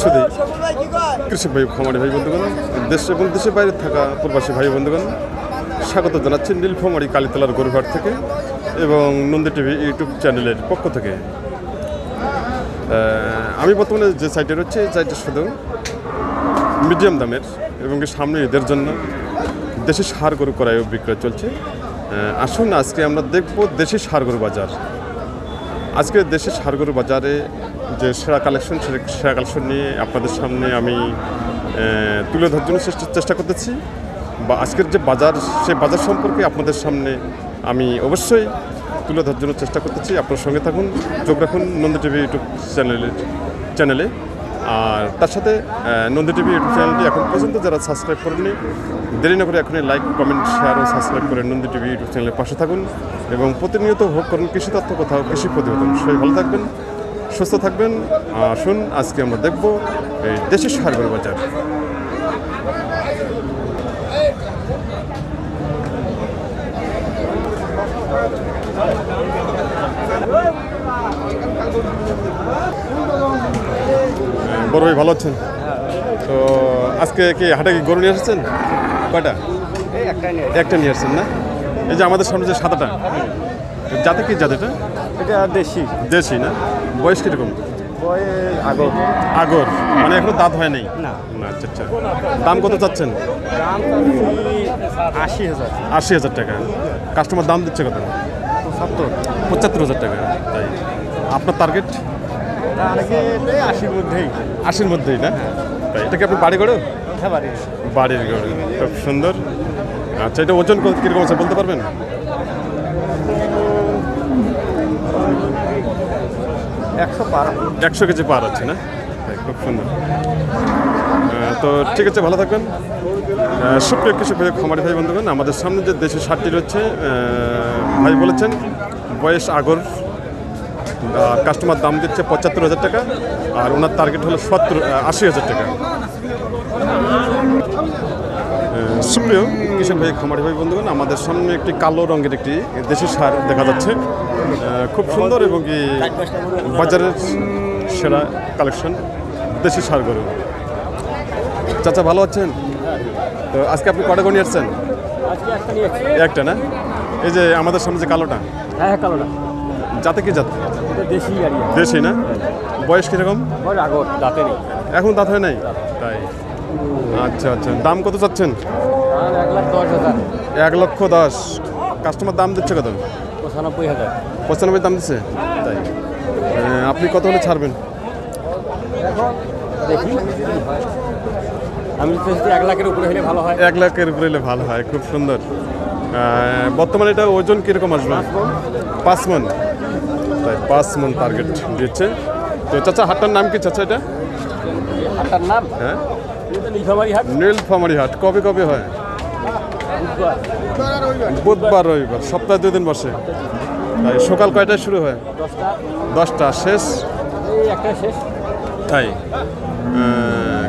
শুধু কৃষক ভাই খামারি ভাই বন্ধুগণ দেশ এবং দেশের বাইরে থাকা প্রবাসী ভাই বন্ধুগণ স্বাগত জানাচ্ছি নীলফামারি কালীতলার গরুঘাট থেকে এবং নন্দী টিভি ইউটিউব চ্যানেলের পক্ষ থেকে। আমি বর্তমানে যে সাইটে রয়েছে এই সাইটে শুধু মিডিয়াম দামের এবং সামনে ঈদের জন্য দেশি সার গরু ক্রয় বিক্রয় চলছে। আসুন আজকে আমরা দেখব দেশি সার গরু বাজার। আজকে দেশের সারগরু বাজারে যে সেরা কালেকশন সেরা কালেকশন নিয়ে আপনাদের সামনে আমি তুলে ধরার জন্য চেষ্টা চেষ্টা করতেছি। বা আজকের যে বাজার, সে বাজার সম্পর্কে আপনাদের সামনে আমি অবশ্যই তুলে ধরার জন্য চেষ্টা করতেছি। আপনার সঙ্গে থাকুন, চোখ রাখুন নন্দী টিভি ইউটিউব চ্যানেলে চ্যানেলে। আর তার সাথে নন্দী টিভি ইউটিউব চ্যানেলটি এখন পর্যন্ত যারা সাবস্ক্রাইব করেননি, দেরি না করে এখনই লাইক কমেন্ট শেয়ার ও সাবস্ক্রাইব করে নন্দী টিভি ইউটিউব চ্যানেলের পাশে থাকুন এবং প্রতিনিয়ত ভোগ করুন কৃষি তথ্য কোথাও, কৃষি প্রতিবেদন। সবাই ভালো থাকবেন, সুস্থ থাকবেন, আসুন, আজকে আমরা দেখব এই দেশের সারগর বাজার। বড় ভাই ভালো আছেন? তো আজকে কি হাটে কি গরু নিয়ে এসেছেন? কয়টা? একটা নিয়ে আসছেন না? এই যে আমাদের সামনে যে সাদাটা যাতে কি জাতেটা এটা? দেশি। দেশি না? বয়স কীরকম? আগর। আগর। মানে এখনও দাঁত হয় নাই? না। আচ্ছা আচ্ছা। দাম কত চাচ্ছেন? দাম আশি হাজার। আশি হাজার টাকা। কাস্টমার দাম দিচ্ছে কত? সত্তর পঁচাত্তর হাজার টাকা। তাই। আপনার টার্গেট আশির মধ্যেই আশির মধ্যেই না এটা কি আপনি বাড়ি গড়ো হ্যাঁ বাড়ি বাড়ির গড়ে খুব সুন্দর আচ্ছা এটা ওজন কীরকম আছে বলতে পারবেন একশো বারো একশো কেজি পার আছে না খুব সুন্দর তো ঠিক আছে ভালো থাকবেন সুপ্রিয় ভাই খামারি ভাই বন্ধুগণ আমাদের সামনে যে দেশি সারটি রয়েছে ভাই বলেছেন বয়স আগর কাস্টমার দাম দিচ্ছে পঁচাত্তর হাজার টাকা আর ওনার টার্গেট হলো সত্তর আশি হাজার টাকা। সুপ্রিয় কৃষক ভাই খামারি ভাই বন্ধুগণ আমাদের সামনে একটি কালো রঙের একটি দেশি সার দেখা যাচ্ছে। খুব সুন্দর এবং কি বাজারের সেরা কালেকশন দেশি সার গরু। চাচা ভালো আছেন? তো আজকে আপনি কটা নিয়ে আসছেন? একটা না? এই যে আমাদের সামনে যে কালোটা। হ্যাঁ হ্যাঁ কালোটা। যাতে কি জাত? দেশি গাড়ি দেশি না? বয়স কীরকম? দাঁতে নেই। এখন দাঁত হয় নাই? তাই। আচ্ছা আচ্ছা। দাম কত চাচ্ছেন? এক লক্ষ দশ। কাস্টমার দাম দিচ্ছে কত? পঁচানব্বই হাজার। পঁচানব্বই দাম দিচ্ছে? তাই। আপনি কত হলে ছাড়বেন? দেখি। আমি এক লাখের উপরে হলে ভালো হয়। এক লাখের উপরে হলে ভালো হয়। খুব সুন্দর। বর্তমানে এটা ওজন কীরকম আসবে? পাঁচ মন। তাই পাঁচ মন টার্গেট দিচ্ছে। তো চাচা হাটটার নাম কি চাচা এটা? আটটার নাম? হ্যাঁ। নীলফামারি হাট। কবে কবে হয়? বুধবার রবিবার। সপ্তাহে দুদিন বসে। তাই সকাল কয়টায় শুরু হয়? দশটা। শেষ? তাই।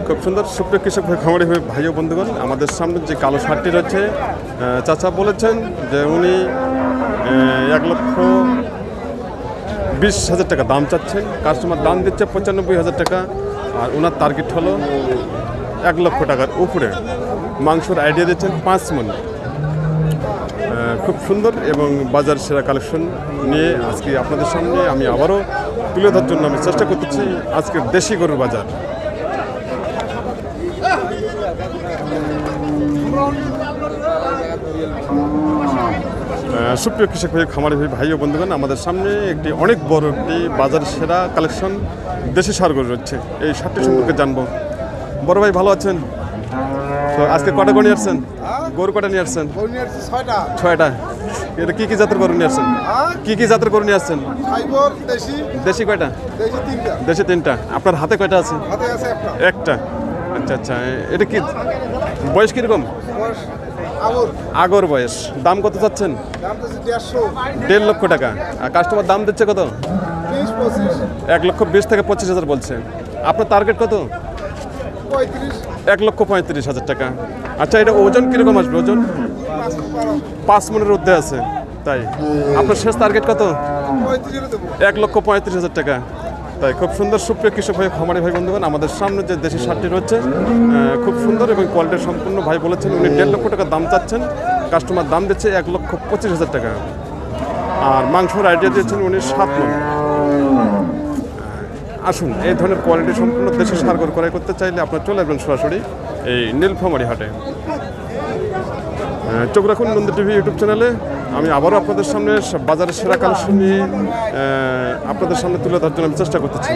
খুব সুন্দর। সুপ্রিয় কৃষক ভাই খামারি হয়ে ভাই ও বন্ধুগণ আমাদের সামনে যে কালো শার্টটি রয়েছে চাচা বলেছেন যে উনি এক লক্ষ বিশ হাজার টাকা দাম চাচ্ছে কাস্টমার দাম দিচ্ছে পঁচানব্বই হাজার টাকা আর ওনার টার্গেট হলো এক লক্ষ টাকার উপরে। মাংসর আইডিয়া দিচ্ছেন পাঁচ মন। খুব সুন্দর এবং বাজার সেরা কালেকশন নিয়ে আজকে আপনাদের সামনে আমি আবারও তুলে ধরার জন্য আমি চেষ্টা করতেছি আজকের দেশি গরুর বাজার। সুপ্রিয় কৃষক ভাই খামারি ভাই ভাই ও বন্ধুগণ আমাদের সামনে একটি অনেক বড় একটি বাজার সেরা কালেকশন দেশি সার গরু রয়েছে। এই সারটি সম্পর্কে জানব। বড় ভাই ভালো আছেন? তো আজকে কটা গরু নিয়ে আসছেন? গরু কটা নিয়ে আসছেন? ছয়টা। এটা কি কি জাতের গরু নিয়ে আসছেন? হ্যাঁ? কি কি জাতের গরু নিয়ে আসছেন? দেশি। কয়টা? দেশি তিনটা। আপনার হাতে কয়টা আছে? একটা। আচ্ছা আচ্ছা। এটা কি? বয়স কীরকম? আগর। বয়স। দাম কত চাচ্ছেন? দেড় লক্ষ টাকা। আর কাস্টমার দাম দিচ্ছে কত? এক লক্ষ বিশ থেকে পঁচিশ হাজার বলছে। আপনার টার্গেট কত? এক লক্ষ পঁয়ত্রিশ হাজার টাকা। আচ্ছা এটা ওজন কীরকম আসবে? ওজন? পাঁচ মনের ঊর্ধ্বে আছে। তাই। আপনার শেষ টার্গেট কত? এক লক্ষ পঁয়ত্রিশ হাজার টাকা। তাই খুব সুন্দর সুপ্রিয় কৃষক ভাই, খামারি ভাই, বন্ধুগণ, আমাদের সামনে যে দেশি সারটি রয়েছে খুব সুন্দর এবং কোয়ালিটি সম্পূর্ণ ভাই বলেছেন, উনি দেড় লক্ষ টাকা দাম চাচ্ছেন কাস্টমার দাম দিচ্ছে এক লক্ষ পঁচিশ হাজার টাকা। আর মাংসর আইডিয়া দিয়েছেন উনি সাত আসুন, এই ধরনের কোয়ালিটি সম্পূর্ণ দেশি সার ক্রয় করতে চাইলে আপনার চলে আসবেন সরাসরি এই নীলফামারি হাটে। চোখ রাখুন নন্দী টিভি ইউটিউব চ্যানেলে। আমি আবারও আপনাদের সামনে বাজারের সেরা কালেকশন নিয়ে আপনাদের সামনে তুলে ধরার জন্য আমি চেষ্টা করতেছি।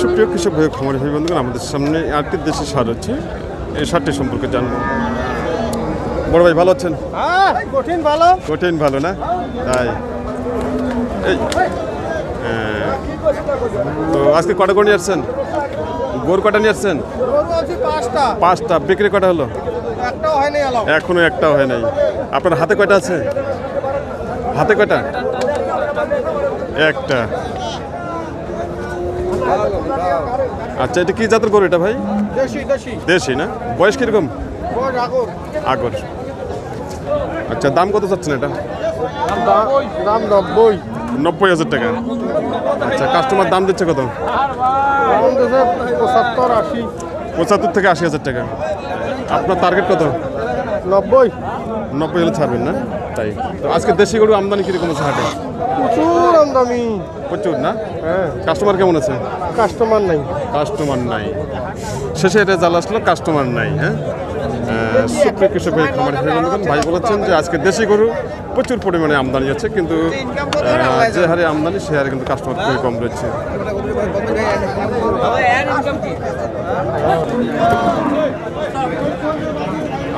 সুপ্রিয় কৃষক ভাই খামারি ভাই বন্ধুগণ আমাদের সামনে আরেকটি দেশি সার হচ্ছে এই সারটি সম্পর্কে জানব। বড় ভাই ভালো আছেন? হ্যাঁ কঠিন ভালো। কঠিন ভালো না? তাই। এই তো আজকে কটা নিয়ে আসছেন? গোর কটা নিয়ে আসছেন? পাঁচটা। বিক্রি কটা হলো? এখনও একটাও হয় নাই। আপনার হাতে কয়টা আছে? হাতে কয়টা? একটা। আচ্ছা এটা কি জাতের গরু এটা ভাই? দেশি না? বয়স কীরকম? আগর। আচ্ছা দাম কত চাচ্ছেন এটা? দাম নব্বই। নব্বই হাজার টাকা। আচ্ছা কাস্টমার দাম দিচ্ছে কত? পঁচাত্তর আশি। পঁচাত্তর থেকে আশি হাজার টাকা। আপনার টার্গেট কত? নব্বই। নব্বই হলে ছাড়বেন না? তাই। তো আজকে দেশি গরু আমদানি কীরকম আছে হাটে? প্রচুর আমদানি। প্রচুর না? হ্যাঁ। কাস্টমার কেমন আছে? কাস্টমার নাই। কাস্টমার নাই। শেষে এটা জ্বালা আসলো কাস্টমার নাই হ্যাঁ? সুপ্রিয় কৃষক ভাই খামারি বন্ধুগণ, ভাই বলেছেন যে আজকে দেশি গরু প্রচুর পরিমাণে আমদানি আছে কিন্তু যে হারে আমদানি সে হারে কিন্তু কাস্টমার খুবই কম রয়েছে।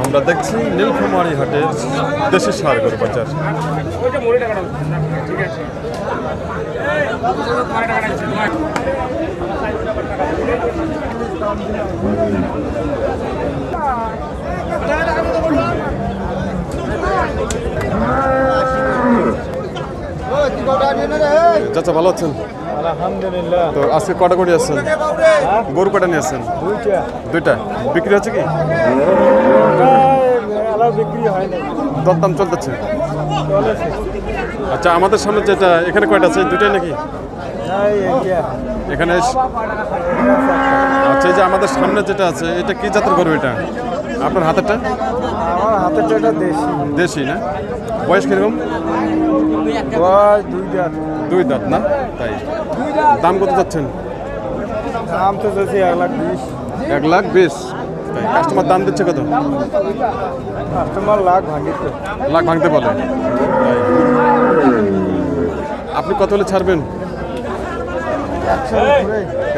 আমরা দেখছি নীলফামারী হাটের দেশি সার গরু বাজার। চাচা ভালো আছেন? আলহামদুলিল্লাহ। তো আজকে কটা করে আসছেন গরু কটা নিয়ে আসছেন দুইটা। বিক্রি হচ্ছে কি? বিক্রি হয় না দরদাম চলতেছে? আচ্ছা আমাদের সামনে যেটা এখানে কয়টা আছে? দুটাই নাকি? এখানে আচ্ছা যে আমাদের সামনে যেটা আছে এটা কি জাতের গরু এটা? আপনার হাতেরটা? আমার যেটা দেশি। দেশি না? বয়স কীরকম? দুই দাঁত। না? তাই। দাম কত যাচ্ছেন দাম তো যাচ্ছে এক লাখ বিশ। এক লাখ বিশ? তাই। কাস্টমার দাম দিচ্ছে কত? কাস্টমার লাখ ভাঙিতে লাখ ভাঙতে বলে। আপনি কত হলে ছাড়বেন?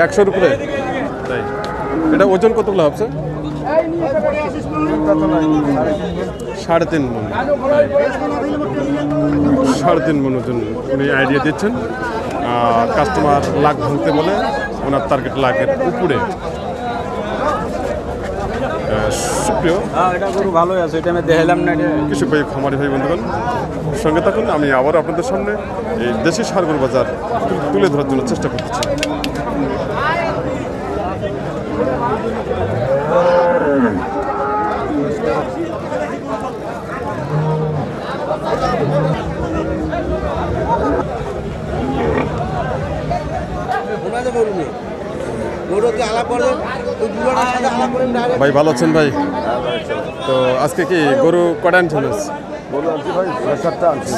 একশোর উপরে। তাই। এটা ওজন কতগুলো হবে সাড়ে তিন মন। সাড়ে তিন মন ওজন উনি আইডিয়া দিচ্ছেন। কাস্টমার লাখ ভাঙতে বলে ওনার টার্গেট লাখের উপরে। সুপ্রিয়। হ্যাঁ এটা গরু ভালোই আছে এটা আমি দেখালাম না এটা। কৃষক ভাই খামারি ভাই বন্ধুগণ সঙ্গে থাকুন আমি আবার আপনাদের সামনে এই দেশি সারগর বাজার তুলে ধরার জন্য চেষ্টা করতেছি। ভাই ভালো আছেন ভাই? তো আজকে কি গরু কটা আনছেন গরু আনছি ভাই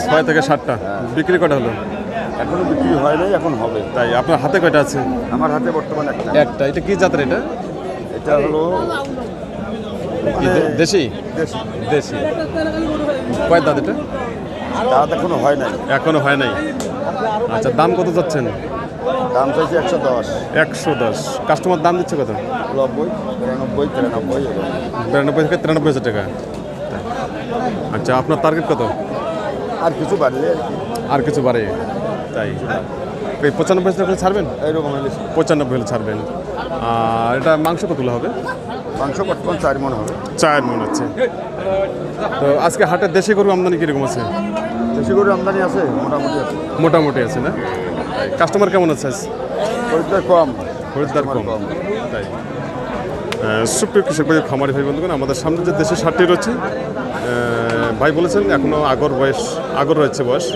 ছয় থেকে সাতটা। বিক্রি কটা হলো? এখনও বিক্রি হয় নাই এখন হবে। তাই আপনার হাতে কয়টা আছে? আমার হাতে বর্তমানে একটা। একটা এটা কি জাতের এটা? এটা হলো দেশি? দেশি। দেশি। কয় দাঁত এটা? দাঁত এখনও হয় নাই। এখনও হয় নাই? আচ্ছা দাম কত যাচ্ছেন? দাম চাইছে একশো দশ। একশো দশ। কাস্টমার দাম দিচ্ছে কত? নব্বই তিরানব্বই তিরানব্বই। বিরানব্বই থেকে তিরানব্বই হাজার টাকা। আচ্ছা আপনার টার্গেট কত? আর কিছু বাড়লে আর কিছু বাড়ে তাই। এই পঁচানব্বই হাজার টাকা ছাড়বেন? এইরকম পঁচানব্বই হলে ছাড়বেন। আর এটা মাংস কতগুলো হবে? মাংস বর্তমান চার মন হবে। চার মন আছে। তো আজকে হাটের দেশি গরু আমদানি কীরকম আছে? দেশি গরু আমদানি আছে মোটামুটি আছে। মোটামুটি আছে না? কাস্টমার কেমন আছে? খরিদ্দার কম। খরিদ্দার কম। কম। তাই। সুপ্রিয় কৃষক ভাই খামারি ভাই বন্ধুগণ আমাদের সামনে যে দেশি ষাটটি রয়েছে ভাই বলেছেন এখনও আগর বয়স আগর রয়েছে বয়স।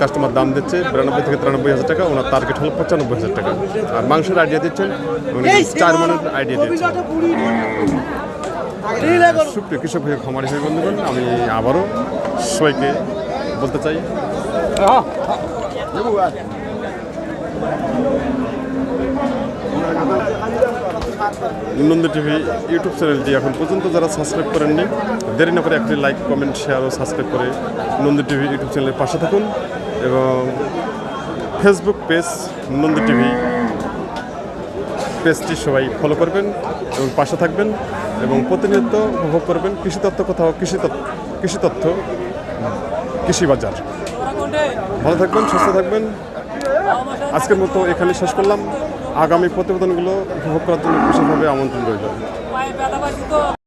কাস্টমার দাম দিচ্ছে বিরানব্বই থেকে তিরানব্বই হাজার টাকা ওনার টার্গেট হলো পঁচানব্বই হাজার টাকা। আর মাংসের আইডিয়া দিচ্ছেন উনি চার মনের আইডিয়া দিচ্ছেন। সুপ্রিয় কৃষক ভাই খামারি ভাই বন্ধুগণ আমি আবারও সবাইকে বলতে চাই নন্দ টিভি ইউটিউব চ্যানেলটি এখন পর্যন্ত যারা সাবস্ক্রাইব করেননি, দেরি না করে একটি লাইক কমেন্ট শেয়ার ও সাবস্ক্রাইব করে নন্দ টিভি ইউটিউব চ্যানেলের পাশে থাকুন এবং ফেসবুক পেজ নন্দ টিভি পেজটি সবাই ফলো করবেন এবং পাশে থাকবেন এবং প্রতিনিয়ত উপভোগ করবেন কৃষি তত্ত্ব কোথাও, কৃষি কৃষি তথ্য কৃষি বাজার। ভালো থাকবেন, সুস্থ থাকবেন। আজকের মতো এখানে শেষ করলাম। আগামী প্রতিবেদনগুলো উপভোগ করার জন্য বিশেষভাবে আমন্ত্রণ রইল।